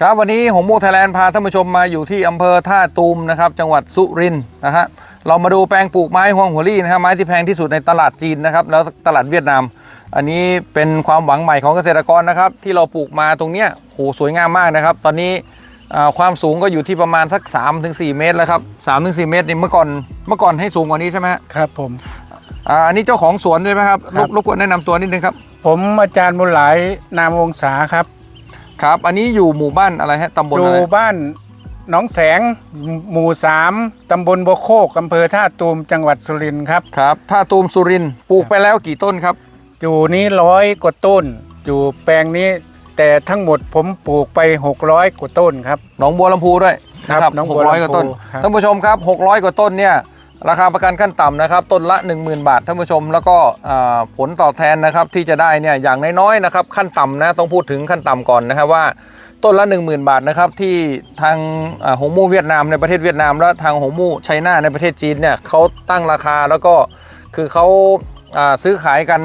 ครับวันนี้หงมูไทยแลนด์พาท่านผู้ชมมาอยู่ที่อำเภอท่าตูมนะครับจังหวัดสุรินทร์นะฮะเรามาดูแปลงปลูกไม้ฮวงหัวลี่นะครับไม้ที่แพงที่สุดในตลาดจีนนะครับแล้วตลาดเวียดนาม อันนี้เป็นความหวังใหม่ของเกษตรกรนะครับที่เราปลูกมาตรงเนี้ยโหสวยงามมากนะครับ ตอนนี้อ่าความสูงก็อยู่ที่ประมาณสัก 3-4 เมตรแล้วครับ3-4 เมตรนี่เมื่อก่อนเมื่อก่อนให้สูงกว่านี้ใช่ไหมฮะครับผมอ่าอันนี้เจ้าของสวนด้วยไหมครับรครับบรบกวนแนะนำตัวนิดนึงครับผมอาจารย์บุญหลายนามวงศาครับ ครับ อันนี้อยู่หมู่บ้านอะไรฮะตำบลออะไรยู่บ้านหนองแสงหมู่สามตำบลบวโคกอำเภอท่าตูมจังหวัดสุรินทร์ครับ ครับท่าตูมสุรินทร์ปลูกไปแล้วกี่ต้นครับ อยู่นี้ร้อยกว่าต้น อยู่แปลงนี้ แต่ทั้งหมดผมปลูกไป 600 กว่าต้นครับ หนองบัวลำพูด้วยครับนะครับหนองหบักวร้อยลำพูกว่าต้นครับ ท่านผู้ชมครับ 600 กว่าต้นเนี่ย ราคาประกันขั้นต่ำนะครับต้นละ 10,000 บาทท่านผู้ชม แล้วก็ผลตอบแทนนะครับที่จะได้เนี่ยอย่างน้อยๆนะครับขั้นต่ำนะต้องพูดถึงขั้นต่ำก่อนนะครับว่าต้นละ 10,000 บาทนะครับที่ทางหงมู่เวียดนามในประเทศเวียดนาม และทางหงมู่ไชน่าในประเทศจีนเนี่ยเขาตั้งราคาแล้วก็คือเขาซื้อขายกัน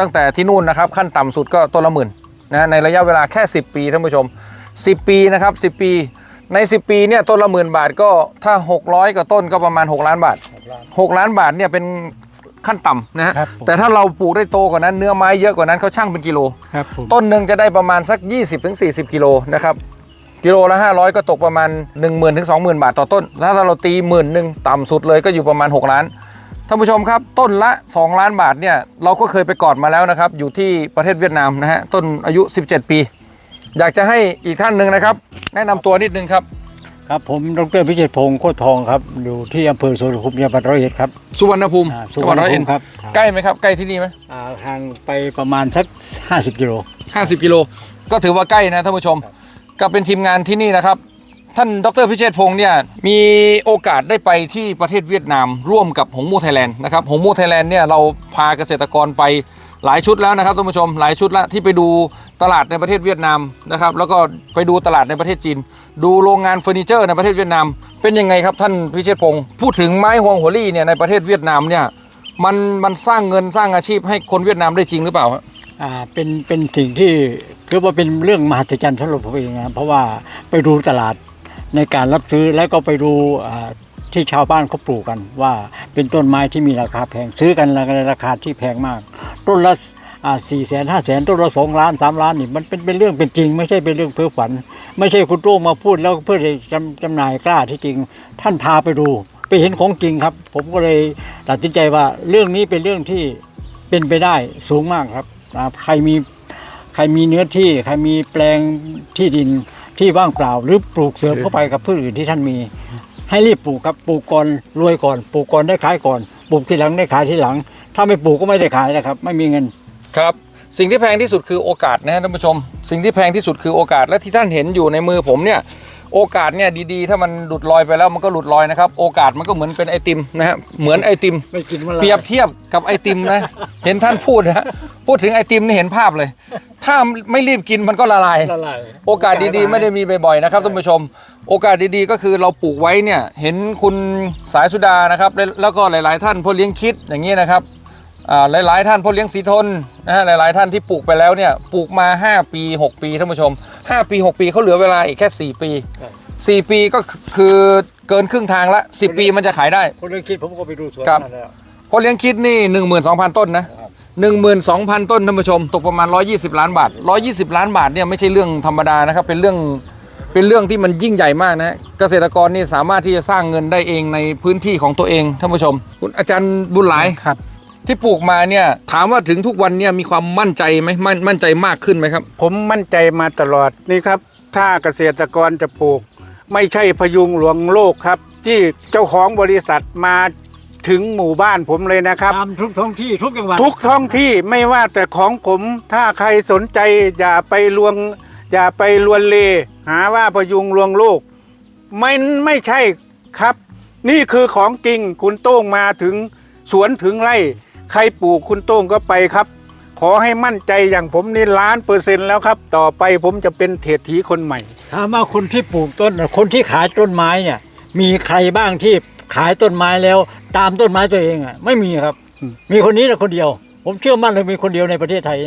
ตั้งแต่ที่นู่นนะครับขั้นต่ำสุดก็ต้นละหมื่นนะในระยะเวลาแค่ 10 ปีท่านผู้ชม 10 ปีนะครับ 10 ปี ใน 10 ปีเนี่ยต้นละหมื่นบาทก็ถ้า 600กว่าต้นก็ประมาณ 6 ล้านบาท 6 ล้านบาทเนี่ยเป็นขั้นต่ำนะฮะครับผม แต่ถ้าเราปลูกได้โตกว่านั้นเนื้อไม้เยอะกว่านั้นเขาช่างเป็นกิโล ครับผมต้นหนึ่งจะได้ประมาณสัก 20-40 กิโลนะครับกิโลละ500 ก็ตกประมาณ 1 0,000ถึง20,000 บาทต่อต้น แล้วถ้าเราตีหมื่นหนึ่งต่ำสุดเลยก็อยู่ประมาณ 6 ล้านท่านผู้ชมครับ ต้นละ 2 ล้านบาทเนี่ยเราก็เคยไปกอดมาแล้วนะครับ อยู่ที่ประเทศเวียดนามนะฮะต้นอายุ 17 ปี อยากจะให้อีกท่านหนึ่งนะครับ แนะนำตัวนิดนึงครับ ครับผมดรพิเชษพงศ์โคตรทองครับอยู่ที่อำเภอสวนภูมิจังหวัดร้อยเอ็ดครับสุวรรณภูมิอ่าจังหวัดร้อยเอ็ดครับใกล้ไหมครับใกล้ที่นี่ไหมอ่าห่างไปประมาณสัก 50กิโล ห้าสิบกิโลก็ถือว่าใกล้นะท่านผู้ชม ก็เป็นทีมงานที่นี่นะครับ ท่านดรพิเชษพงศ์เนี่ยมีโอกาสได้ไปที่ประเทศเวียดนาม ร่วมกับหงมูไทยแลนด์นะครับหงมูไทยแลนด์เนี่ยเราพาเกษตรกรไป หลายชุดแล้วนะครับท่านผู้ชมหลายชุดละที่ไปดูตลาดในประเทศเวียดนามนะครับ แล้วก็ไปดูตลาดในประเทศจีน ดูโรงงานเฟอร์นิเจอร์ในประเทศเวียดนาม เป็นยังไงครับท่านพิเชษพงศ์พูดถึงไม้ฮวงหัวลี่เนี่ยในประเทศเวียดนามเนี่ยมันมันสร้างเงินสร้างอาชีพให้คนเวียดนามได้จริงหรือเปล่าฮะอ่าเป็นเป็นสิ่งที่คือว่าเป็นเรื่องมหัศจรรย์สำหรับผมเองนะเพราะว่าไปดูตลาดในการรับซื้อแล้วก็ไปดูอ่า ที่ชาวบ้านเขาปลูกกัน ว่าเป็นต้นไม้ที่มีราคาแพงซื้อกันในราคาที่แพงมาก ต้นละสี่แสนห้าแสนต้นละสองล้านสามล้านนี่มันเป็นเป็นเรื่องเป็นจริง ไม่ใช่เป็นเรื่องเพ้อฝัน ไม่ใช่คุณโต้งมาพูดแล้วเพื่อจะจำจำหน่ายกล้าที่จริง ท่านพาไปดู ไปเห็นของจริงครับ ผมก็เลยตัดสินใจว่าเรื่องนี้เป็นเรื่องที่เป็นไปได้สูงมากครับใครมีใครมีเนื้อที่ใครมีแปลงที่ดินที่ว่างเปล่า หรือปลูกเสริมเข้าไปกับพืชอื่นที่ท่านมี ให้รีบปลูกครับปลูกก่อนรวยก่อนปลูกก่อนได้ขายก่อนปลูกทีหลังได้ขายทีหลัง ถ้าไม่ปลูกก็ไม่ได้ขายนะครับ ไม่มีเงินครับ สิ่งที่แพงที่สุดคือโอกาสนะฮะท่านผู้ชม สิ่งที่แพงที่สุดคือโอกาสและที่ท่านเห็นอยู่ในมือผมเนี่ยโอกาสเนี่ยดีๆ ถ้ามันหลุดลอยไปแล้วมันก็หลุดลอยนะครับ โอกาสมันก็เหมือนเป็นไอติมนะฮะเหมือนไอติมไม่กินมันละเปรียบเทียบกับไอติมนะ เห็นท่านพูดนะฮะพูดถึงไอติมนี่เห็นภาพเลย ถ้าไม่รีบกินมันก็ละลาย ละลาย โอกาสดีๆ ไม่ได้มีบ่อยๆนะครับท่านผู้ชม โอกาสดีๆ ก็คือเราปลูกไว้เนี่ย เห็นคุณสายสุดานะครับ แล้วแล้วก็หลายๆ ท่านพ่อเลี้ยงคิดอย่างนี้นะครับอ่าหลายๆ ท่านพ่อเลี้ยงสีทนนะฮะหลายๆ ท่านที่ปลูกไปแล้วเนี่ยปลูกมา 5 ปี 6 ปีท่านผู้ชม 5 ปี 6 ปีเขาเหลือเวลาอีกแค่ 4 ปี 4 ปีก็คือเกินครึ่งทางละ10 ปีมันจะขายได้คนเรื่องคิดผมก็ไปดูสวนครับนั่นแล้วพ่อเลี้ยงคิดนี่ 12,000 ต้นนะ 12,000 ต้นท่านผู้ชม ตกประมาณ 120 ล้านบาท 120 ล้านบาทเนี่ยไม่ใช่เรื่องธรรมดานะครับเป็นเรื่องเป็นเรื่องที่มันยิ่งใหญ่มากนะฮะเกษตรกรนี่สามารถที่จะสร้างเงินได้เองในพื้นที่ของตัวเองท่านผู้ชมคุณอาจารย์บุญหลายครับ ที่ปลูกมาเนี่ยถามว่าถึงทุกวันเนี่ยมีความมั่นใจไหมมั่นมั่นใจมากขึ้นไหมครับ ผมมั่นใจมาตลอดนี่ครับ ถ้าเกษตรกรจะปลูก ไม่ใช่พยุงหลวงโลกครับ ที่เจ้าของบริษัทมา ถึงหมู่บ้านผมเลยนะครับ ตามทุกท้องที่ทุกจังหวัดทุกท้องที่ไม่ว่าแต่ของผมถ้าใครสนใจอย่าไปลวง อย่าไปลวนเล หาว่าพยุงลวงโลกไม่ไม่ใช่ครับ นี่คือของจริงคุณโต้งมาถึงสวนถึงไร่ ใครปลูกคุณโต้งก็ไปครับ ขอให้มั่นใจอย่างผมนี่ล้านเปอร์เซ็นต์แล้วครับ ต่อไปผมจะเป็นเศรษฐีคนใหม่ ถามว่าคนที่ปลูกต้น คนที่ขายต้นไม้เนี่ย มีใครบ้างที่ ขายต้นไม้แล้ว ตามต้นไม้ตัวเองอะไม่มีครับ มีคนนี้แหละคนเดียว ผมเชื่อมั่นเลยมีคนเดียวในประเทศไทย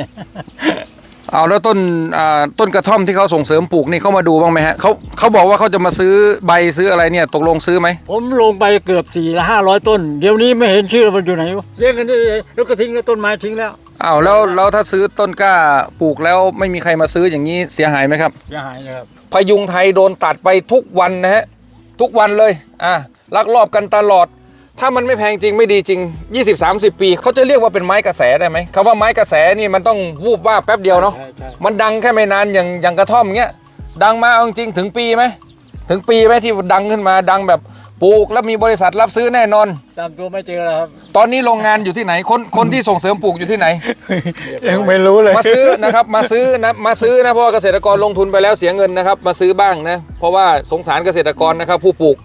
เอาแล้วต้นอ่าต้นกระท่อมที่เขาส่งเสริมปลูกนี่เขามาดูบ้างไหมฮะเขาเขาบอกว่าเขาจะมาซื้อใบซื้ออะไรเนี่ยตกลงซื้อไหมผมลงไปเกือบสี่ละห้าร้อยต้น เดี๋ยวนี้ไม่เห็นชื่อมันอยู่ไหนวะเลี้ยงกันนี่แล้วก็ทิ้งแล้วต้นไม้ทิ้งแล้วอ้าวแล้วแล้วถ้าซื้อต้นกล้าปลูกแล้วไม่มีใครมาซื้ออย่างนี้เสียหายไหมครับจะหายเลยครับ พยุงไทยโดนตัดไปทุกวันนะฮะทุกวันเลยอะ ลักลอบกันตลอด ถ้ามันไม่แพงจริงไม่ดีจริง 20-30 ปีเขาจะเรียกว่าเป็นไม้กระแสได้ไหมคำว่าไม้กระแสนี่มันต้องวูบว่าบแป๊บเดียวเนาะใช่ใช่ มันดังแค่ไม่นานอย่างอย่างกระท่อมเงี้ยดังมาเอาจริงๆถึงปีไหมถึงปีไหมที่ดังขึ้นมาดังแบบ ปลูกแล้วมีบริษัทรับซื้อแน่นอน ตามตัวไม่เจอแล้วครับ ตอนนี้โรงงานอยู่ที่ไหนคนคนที่ส่งเสริมปลูกอยู่ที่ไหน ยังไม่รู้เลย มาซื้อนะครับมาซื้อนะมาซื้อนะเพราะว่าเกษตรกรลงทุนไปแล้วเสียเงินนะครับ มาซื้อบ้างนะเพราะว่าสงสารเกษตรกรนะครับผู้ปลูก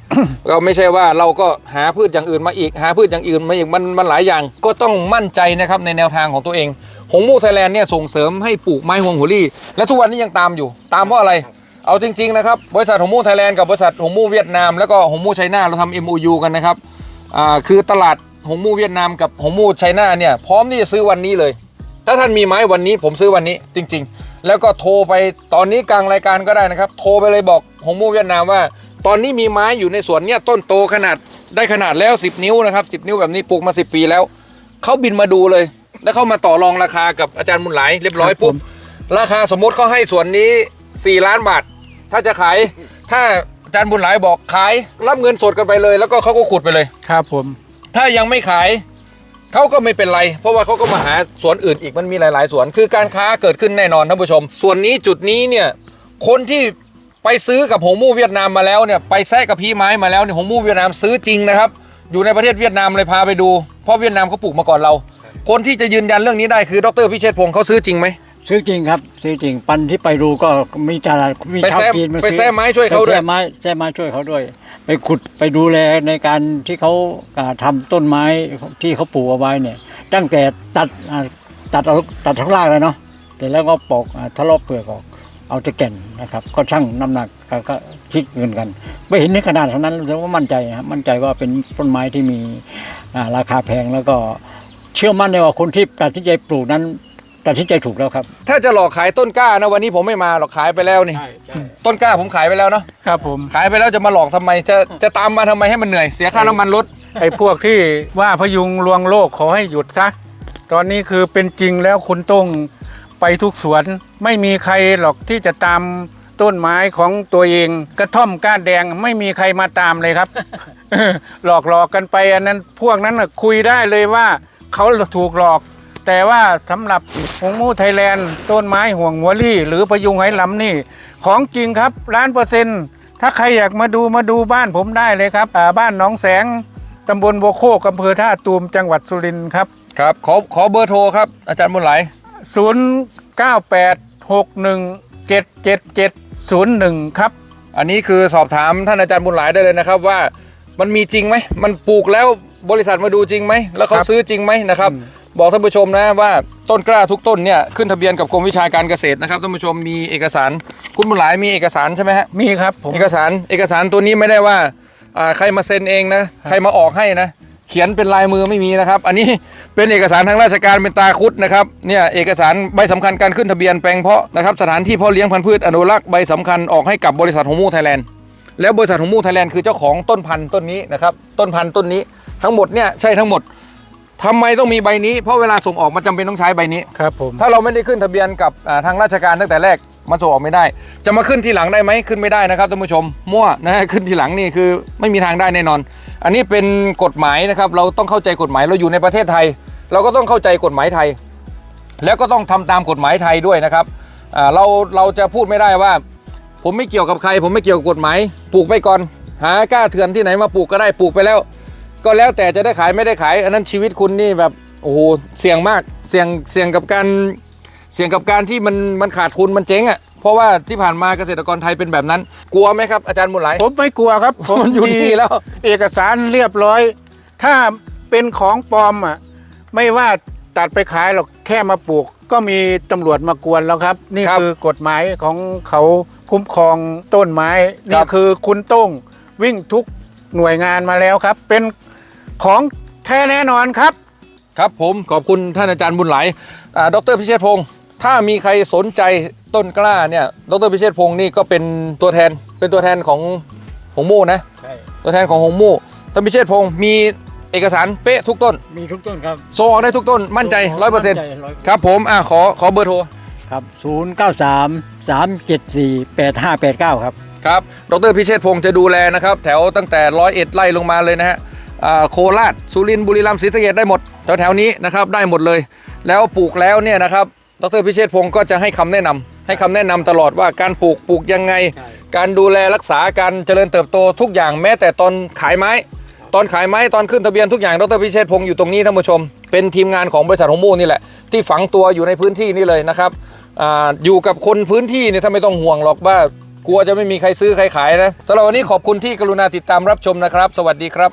เราไม่ใช่ว่าเราก็หาพืชอย่างอื่นมาอีกหาพืชอย่างอื่นมาอีกมันมันหลายอย่าง ก็ต้องมั่นใจนะครับในแนวทางของตัวเองหงมูไทยแลนด์เนี่ยส่งเสริมให้ปลูกไม้ฮวงหัวลี่ และทุกวันนี้ยังตามอยู่ ตามเพราะอะไร เอาจริง ๆ นะครับ บริษัทหงมูไทยแลนด์กับบริษัทหงมูเวียดนามแล้วก็หงมูไชน่าเราทำ MOU กันนะครับอ่าคือตลาดหงมูเวียดนามกับหงมูไชน่าเนี่ยพร้อมที่จะซื้อวันนี้เลย ถ้าท่านมีไม้วันนี้ผมซื้อวันนี้จริง ๆ แล้วก็โทรไปตอนนี้กลางรายการก็ได้นะครับ โทรไปเลยบอกหงมูเวียดนามว่า ตอนนี้มีไม้อยู่ในสวนเนี่ยต้นโตขนาดได้ขนาดแล้ว 10 นิ้วนะครับ10 นิ้วแบบนี้ปลูกมา 10 ปีแล้วเขาบินมาดูเลย แล้วเขามาต่อรองราคากับอาจารย์มุนหลายเรียบร้อยปุ๊บราคาสมมติเขาให้สวนนี้ 4 ล้านบาท ถ้าจะขายถ้าอาจารย์บุญหลายบอกขายรับเงินสดกันไปเลย แล้วก็เขาก็ขุดไปเลย ครับผม ถ้ายังไม่ขายเขาก็ไม่เป็นไร เพราะว่าเขาก็มาหาสวนอื่นอีกมันมีหลาย ๆ สวน คือการค้าเกิดขึ้นแน่นอนท่านผู้ชม ส่วนนี้จุดนี้เนี่ยคนที่ไปซื้อกับหงมู่เวียดนามมาแล้วเนี่ยไปแซะกับพี่ไม้มาแล้วเนี่ยหงมู่เวียดนามซื้อจริงนะครับ อยู่ในประเทศเวียดนามเลยพาไปดู เพราะเวียดนามเขาปลูกมาก่อนเรา คนที่จะยืนยันเรื่องนี้ได้คือดรพิเชษฐ์พงศ์เขาซื้อจริงไหม ซื้อจริงครับซื้อจริงปันที่ไปดูก็มีตลาดมีไปชาวแซะจีนมาไปซื้อแซะไม้ช่วยเขาด้วย ไปแซะไม้แซะไม้ช่วยเขาด้วย ไปขุดไปดูแลในการที่เขาอ่าทำต้นไม้ที่เขาปลูกเอาไว้เนี่ย ตั้งแต่ตัดอ่าตัดเอาตัดทั้งรากเลยเนาะแต่แล้วก็ปอกอ่าทะเลาะเปลือกออก เอาแต่แก่นนะครับ ก็ชั่งน้ำหนักก็ก็คิดเงินกัน ไม่เห็นในขนาดเท่านั้นแต่ว่ามั่นใจนะครับมั่นใจว่าเป็นต้นไม้ที่มีอ่าราคาแพงแล้วก็เชื่อมั่นในว่าคนที่ตัดสินใจปลูกนั้น ตัดสินใจถูกแล้วครับ ถ้าจะหลอกขายต้นกล้านะวันนี้ผมไม่มาหรอกขายไปแล้วนี่ใช่ใช่ต้นกล้าผมขายไปแล้วเนาะครับผม ขายไปแล้วจะมาหลอกทำไม จะจะตามมาทำไมให้มันเหนื่อยเสียค่าน้ำมันรถ ไอ้พวกที่ว่าพยุงลวงโลกขอให้หยุดซะ ตอนนี้คือเป็นจริงแล้วคุณต้องไปทุกสวน ไม่มีใครหรอกที่จะตามต้นไม้ของตัวเองกระท่อมก้านแดงไม่มีใครมาตามเลยครับ หลอกหลอกกันไปอันนั้นพวกนั้นน่ะคุยได้เลยว่าเขาถูกหลอก แต่ว่าสำหรับหงมูไทยแลนด์ต้นไม้ห่วงหัวลี่ หรือพยุงไหหลำนี่ ของจริงครับล้านเปอร์เซ็นต์ถ้าใครอยากมาดูมาดูบ้านผมได้เลยครับอ่าบ้านหนองแสงตำบลโบวโคกอำเภอท่าตูมจังหวัดสุรินทร์ครับครับขอขอเบอร์โทรครับ อาจารย์บุญไหลาย0986177701ครับ อันนี้คือสอบถามท่านอาจารย์บุญหลายได้เลยนะครับว่ามันมีจริงไหม มันปลูกแล้วบริษัทมาดูจริงไหม แล้วเขาครับซื้อจริงไหมนะครับอืม บอกท่านผู้ชมนะว่าต้นกล้าทุกต้นเนี่ยขึ้นทะเบียนกับกรมวิชาการเกษตรนะครับท่านผู้ชมมีเอกสารคุณบุญหลายมีเอกสารใช่ไหมฮะมีครับผมเอกสารเอกสารตัวนี้ไม่ได้ว่าอ่าใครมาเซ็นเองนะใครมาออกให้นะ เขียนเป็นลายมือไม่มีนะครับ อันนี้เป็นเอกสารทางราชการเป็นตาคุดนะครับเนี่ยเอกสารใบสำคัญการขึ้นทะเบียนแปลงเพาะนะครับสถานที่เพาะเลี้ยงพันธุ์พืชอนุรักษ์ใบสำคัญออกให้กับบริษัทหงมูไทยแลนด์แล้วบริษัทหงมูไทยแลนด์คือเจ้าของต้นพันธุ์ต้นนี้นะครับต้นพันธุ์ต้นนี้ทั้งหมดเนี่ยใช่ทั้งหมด ทำไมต้องมีใบนี้เพราะเวลาส่งออกมันจำเป็นต้องใช้ใบนี้ ครับผม ถ้าเราไม่ได้ขึ้นทะเบียนกับอ่าทางราชการตั้งแต่แรกมันส่งออกไม่ได้ จะมาขึ้นทีหลังได้ไหมขึ้นไม่ได้นะครับท่านผู้ชม มั่วนะฮะขึ้นทีหลังนี่คือไม่มีทางได้แน่นอน อันนี้เป็นกฎหมายนะครับ เราต้องเข้าใจกฎหมายเราอยู่ในประเทศไทย เราก็ต้องเข้าใจกฎหมายไทย แล้วก็ต้องทำตามกฎหมายไทยด้วยนะครับอ่าเราเราจะพูดไม่ได้ว่า ผมไม่เกี่ยวกับใคร ผมไม่เกี่ยวกับกฎหมายปลูกไปก่อน หากล้าเถื่อนที่ไหนมาปลูกก็ได้ปลูกไปแล้ว ก็แล้วแต่จะได้ขายไม่ได้ขาย อันนั้นชีวิตคุณนี่แบบโอ้โหเสี่ยงมากเสี่ยงเสี่ยงกับการเสี่ยงกับการที่มันมันขาดทุนมันเจ๊งอะเพราะว่าที่ผ่านมาเกษตรกรไทยเป็นแบบนั้น กลัวไหมครับอาจารย์บุญหลายผมไม่กลัวครับ ผมมันอยู่นี่แล้วมีเอกสารเรียบร้อย ถ้าเป็นของปลอมอะไม่ว่าตัดไปขายหรอกแค่มาปลูก ก็มีตำรวจมากวนแล้วครับ นี่ครับคือกฎหมายของเขาคุ้มครองต้นไม้ครันี่บคือคุณต้องวิ่งทุกหน่วยงานมาแล้วครับ เป็น ของแท้แน่นอนครับ ครับผมขอบคุณท่านอาจารย์บุญหลายอ่าดรพิเชษพงศ์ถ้ามีใครสนใจต้นกล้าเนี่ยดรพิเชษพงศ์นี่ก็เป็นตัวแทนเป็นตัวแทนของหงโม่นะใช่ตัวแทนของหงโม่ดรพิเชษพงศ์มีเอกสารเป๊ะทุกต้น มีทุกต้นครับโซออกได้ทุกต้นมั่นใจร้อยเปอร์เซ็นต์มั่นใจ100%ครับผมอะขอขอเบอร์โทรครับ0 9 3 3 7 4 8 5 8 9ครับครับ ดรพิเชษพงศ์จะดูแลนะครับ แถวตั้งแต่ร้อยเอ็ดไล่ลงมาเลยนะฮะอ่า โคราชสุรินทร์บุรีรัมย์ศรีสะเกดได้หมดแถวแถวๆนี้นะครับได้หมดเลย แล้วปลูกแล้วเนี่ยนะครับดรพิเชษพงศ์ก็จะให้คำแนะนำให้คำแนะนำตลอดว่าการปลูกปลูกยังไงใช่การดูแลรักษาการเจริญเติบโตทุกอย่างแม้แต่ตอนขายไม้ ตอนขายไม้ตอนขึ้นทะเบียนทุกอย่างดรพิเชษพงศ์อยู่ตรงนี้ท่านผู้ชม เป็นทีมงานของบริษัทหงมูนี่แหละที่ฝังตัวอยู่ในพื้นที่นี่เลยนะครับอาอยู่กับคนพื้นที่เนี่ยถ้าไม่ต้องห่วงหรอกว่ากลัวจะไม่มีใครซื้อใครขายนะสำหรับวันนี้ขอบคุณที่กรุณาติดตามรับชมนะครับ สวัสดีครับ